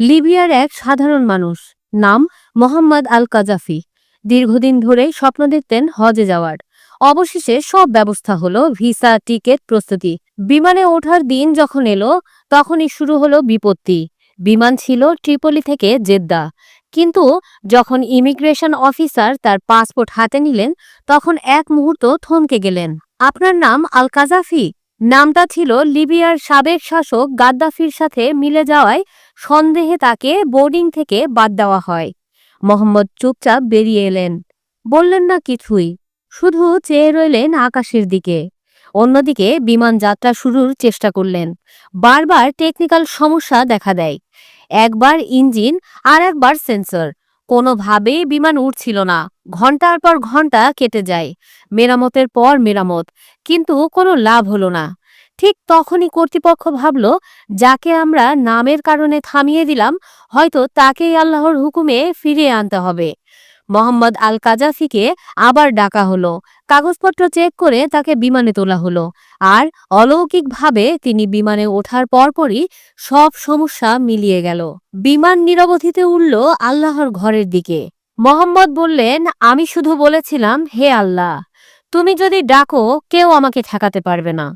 লিবিয়ার এক সাধারণ মানুষ নাম মোহাম্মদ আল কাজাফি দীর্ঘদিন ধরেই স্বপ্ন দেখতেন হজে যাওয়ার। অবশেষে সব ব্যবস্থা হলো ভিসা, টিকিট, প্রস্তুতি। বিমানে ওঠার দিন যখন এলো, তখনই শুরু হলো বিপত্তি। বিমান ছিল ট্রিপলি থেকে জেদ্দা। কিন্তু যখন ইমিগ্রেশন অফিসার তার পাসপোর্ট হাতে নিলেন, তখন এক মুহূর্ত থমকে গেলেন। আপনার নাম আল কাজাফি নামটা ছিল লিবিয়ার সাবেক শাসক গাদ্দাফির সাথে মিলে যাওয়ায় সন্দেহে তাকে বোর্ডিং থেকে বাদ দেওয়া হয়। মোহাম্মদ চুপচাপ বেরিয়ে এলেন। বললেন, না, কিছুই। শুধু চেয়ে রইলেন আকাশের দিকে। অন্যদিকে বিমান যাত্রা শুরুর চেষ্টা করলেন। বারবার টেকনিক্যাল সমস্যা দেখা দেয়। একবার ইঞ্জিন আর একবার সেন্সর। কোনোভাবেই বিমান উঠছিল না। ঘণ্টার পর ঘণ্টা কেটে যায়। মেরামতের পর মেরামত। কিন্তু কোনো লাভ হলো না। ঠিক তখনই কর্তৃপক্ষ ভাবল, যাকে আমরা নামের কারণে থামিয়ে দিলাম, হয়তো তাকেই আল্লাহর হুকুমে ফিরিয়ে আনতে হবে। মোহাম্মদ আল কাজাফিকে আবার ডাকা হলো। কাগজপত্র চেক করে তাকে বিমানে তোলা হলো। আর অলৌকিকভাবে তিনি বিমানে ওঠার পরপরই সব সমস্যা মিলিয়ে গেল। বিমান নিরবধিতে উঠল আল্লাহর ঘরের দিকে। মোহাম্মদ বললেন, আমি শুধু বলেছিলাম, হে আল্লাহ, তুমি যদি ডাকো, কেউ আমাকে ঠেকাতে পারবে না।